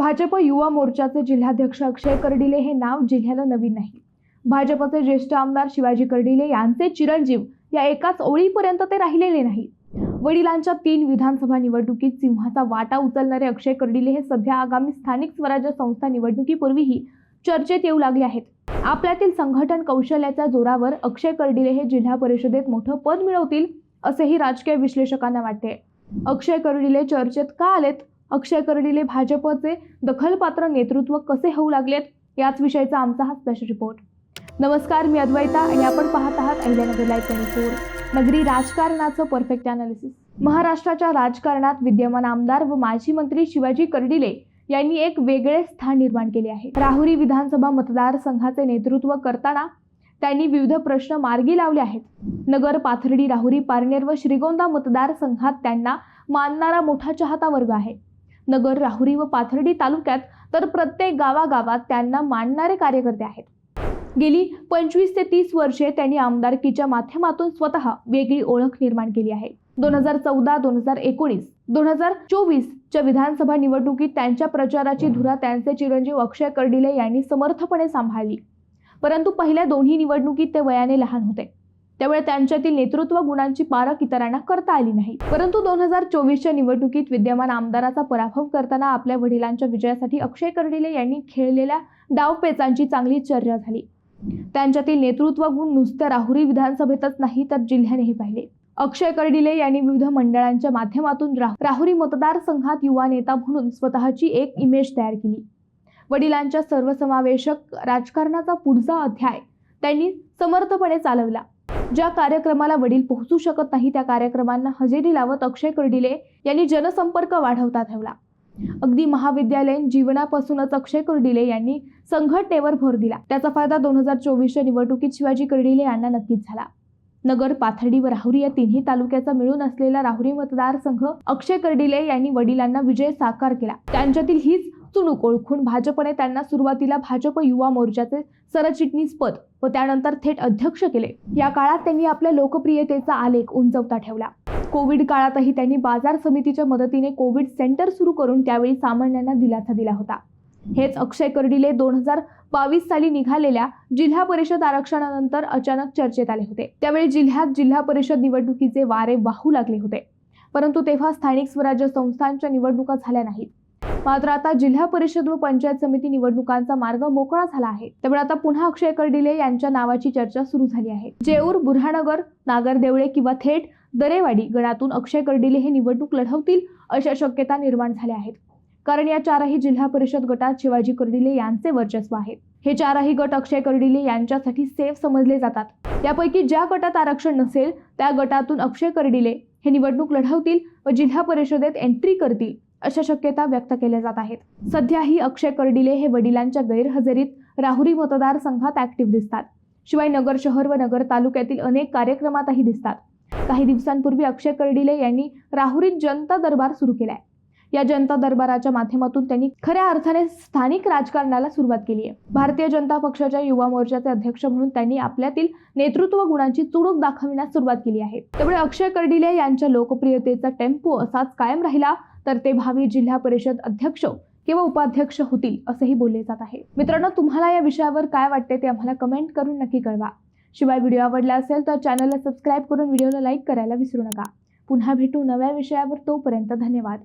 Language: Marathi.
भाजप युवा मोर्चाचे जिल्हाध्यक्ष अक्षय कर्डिले हे नाव जिल्ह्याला नवीन नाही. भाजपचे ज्येष्ठ आमदार शिवाजी कर्डिले यांचे चिरंजीव या एकाच ओळीपर्यंत ते राहिलेले नाही. वडिलांच्या तीन विधानसभा निवडणुकीत सिंहाचा वाटा उचलणारे अक्षय कर्डिले हे सध्या आगामी स्थानिक स्वराज्य संस्था निवडणुकीपूर्वीही चर्चेत येऊ लागले आहेत. आपल्यातील संघटन कौशल्याच्या जोरावर अक्षय कर्डिले हे जिल्हा परिषदेत मोठं पद मिळवतील असेही राजकीय विश्लेषकांना वाटते. अक्षय कर्डिले चर्चेत का आलेत? अक्षय कर्डिले भाजपचे दखलपात्र नेतृत्व कसे होऊ लागलेत याच विषयीचा आमचा हा स्पेशल रिपोर्ट नमस्कार मी अद्वैता आणि आपण पाहत आहात अहिल्यानगर लाईव्ह ट्वेंटी फोर नगरी राजकारणाचं परफेक्ट अनालिसिस महाराष्ट्राच्या राजकारणात विद्यमान आमदार व माजी मंत्री शिवाजी कर्डिले यांनी एक वेगळे स्थान निर्माण केले आहे. राहुरी विधानसभा मतदारसंघाचे नेतृत्व करताना त्यांनी विविध प्रश्न मार्गी लावले आहेत. नगर पाथर्डी राहुरी पारनेर व श्रीगोंदा मतदारसंघात त्यांना मानणारा मोठा चाहता वर्ग आहे. नगर राहुरी व पाथर्डी तालुक्यात तर प्रत्येक गावागावात त्यांना मानणारे कार्यकर्ते आहेत. गेली पंचवीस ते तीस वर्षे त्यांनी आमदारकीच्या माध्यमातून स्वतः वेगळी ओळख निर्माण केली आहे. दोन हजार चौदा दोन हजार एकोणीस दोन हजार चोवीसच्या विधानसभा निवडणुकीत त्यांच्या प्रचाराची धुरा त्यांचे चिरंजीव अक्षय कर्डिले यांनी समर्थपणे सांभाळली. परंतु पहिल्या दोन्ही निवडणुकीत ते वयाने लहान होते. त्यामुळे त्यांच्यातील नेतृत्व गुणांची पारख इतरांना करता आली नाही. परंतु दोन हजार चोवीसच्या निवडणुकीत विद्यमान आमदाराचा पराभव करताना आपल्या वडिलांच्या विजयासाठी अक्षय कर्डिले यांनी खेळलेल्या डावपेचांची चांगली चर्चा झाली. त्यांच्यातील नेतृत्व गुण नुसत्या राहुरी विधानसभेतच नाही तर जिल्ह्यानेही पाहिले. अक्षय कर्डिले यांनी विविध मंडळांच्या माध्यमातून राहुरी मतदारसंघात युवा नेता म्हणून स्वतःची एक इमेज तयार केली. वडिलांच्या सर्वसमावेशक राजकारणाचा पुढचा अध्याय त्यांनी समर्थपणे चालवला. ज्या कार्यक्रमाला वडील पोहोचू शकत नाही त्या कार्यक्रमांना हजेरी लावत अक्षय कर्डिले यांनी जनसंपर्क वाढवता ठेवला. अगदी महाविद्यालयीन जीवनापासूनच अक्षय कर्डिले यांनी संघटनेवर भर दिला. त्याचा फायदा दोन हजार चोवीसच्या निवडणुकीत शिवाजी कर्डिले यांना नक्कीच झाला. नगर पाथर्डी व राहुरी या तिन्ही तालुक्याचा मिळून असलेला राहुरी मतदारसंघ अक्षय कर्डिले यांनी वडिलांना विजय साकार केला. त्यांच्यातील हीच चुणूक ओळखून भाजपने त्यांना सुरुवातीला भाजप युवा मोर्चाचे सरचिटणीसपद व त्यानंतर थेट अध्यक्ष केले. या काळात त्यांनी आपल्या लोकप्रियतेचा आलेख उंचवता ठेवला. कोविड काळातही त्यांनी बाजार समितीच्या मदतीने कोविड सेंटर सुरू करून त्यावेळी सामान्यांना दिलासा दिला होता. हेच अक्षय कर्डिले दोन हजार बावीस साली निघालेल्या जिल्हा परिषद आरक्षणानंतर अचानक चर्चेत आले होते. त्यावेळी जिल्ह्यात जिल्हा परिषद निवडणुकीचे वारे वाहू लागले होते. परंतु तेव्हा स्थानिक स्वराज्य संस्थांच्या निवडणुका झाल्या नाहीत. मात्र आता जिल्हा परिषद व पंचायत समिती निवडणुकांचा मार्ग मोकळा झाला आहे. त्यामुळे आता पुन्हा अक्षय कर्डिले यांच्या नावाची चर्चा सुरू झाली आहे. जेऊर बुरहानगर नागरदेवळे किंवा थेट दरेवाडी गणातून अक्षय कर्डिले हे निवडणूक लढवतील अशा शक्यता निर्माण झाल्या आहेत. कारण या चारही जिल्हा परिषद गटात शिवाजी कर्डिले यांचे वर्चस्व आहे. हे चारही गट अक्षय कर्डिले यांच्यासाठी सेफ समजले जातात. यापैकी ज्या गटात आरक्षण नसेल त्या गटातून अक्षय कर्डिले हे निवडणूक लढवतील व जिल्हा परिषदेत एंट्री करतील. अशा शक्यता व्यक्त केल्या जात आहेत. सध्याही अक्षय कर्डिले हे वडिलांच्या गैरहजेरीत राहुरी मतदारसंघात ऍक्टिव्ह दिसतात. शिवाय नगर शहर व नगर तालुक्यातील अनेक कार्यक्रमातही दिसतात. काही दिवसांपूर्वी अक्षय कर्डिले यांनी राहुरीत जनता दरबार सुरू केलाय. या जनता दरबाराच्या माध्यमातून त्यांनी खऱ्या अर्थाने स्थानिक राजकारणाला सुरुवात केली आहे. भारतीय जनता पक्षाच्या युवा मोर्चाचे अध्यक्ष म्हणून त्यांनी आपल्यातील नेतृत्व गुणांची चुणूक दाखविण्यास सुरुवात केली आहे. त्यामुळे अक्षय कर्डिले यांच्या लोकप्रियतेचा टेम्पो असाच कायम राहिला तर ते भावी जिल्हा परिषद अध्यक्ष किंवा उपाध्यक्ष होतील असंही बोलले जात आहे. मित्रांनो तुम्हाला या विषयावर काय वाटते ते आम्हाला कमेंट करून नक्की कळवा. शिवाय व्हिडिओ आवडला असेल तर चॅनलला सबस्क्राईब करून व्हिडिओला लाईक करायला विसरू नका. पुन्हा भेटू नव्या विषयावर तोपर्यंत धन्यवाद.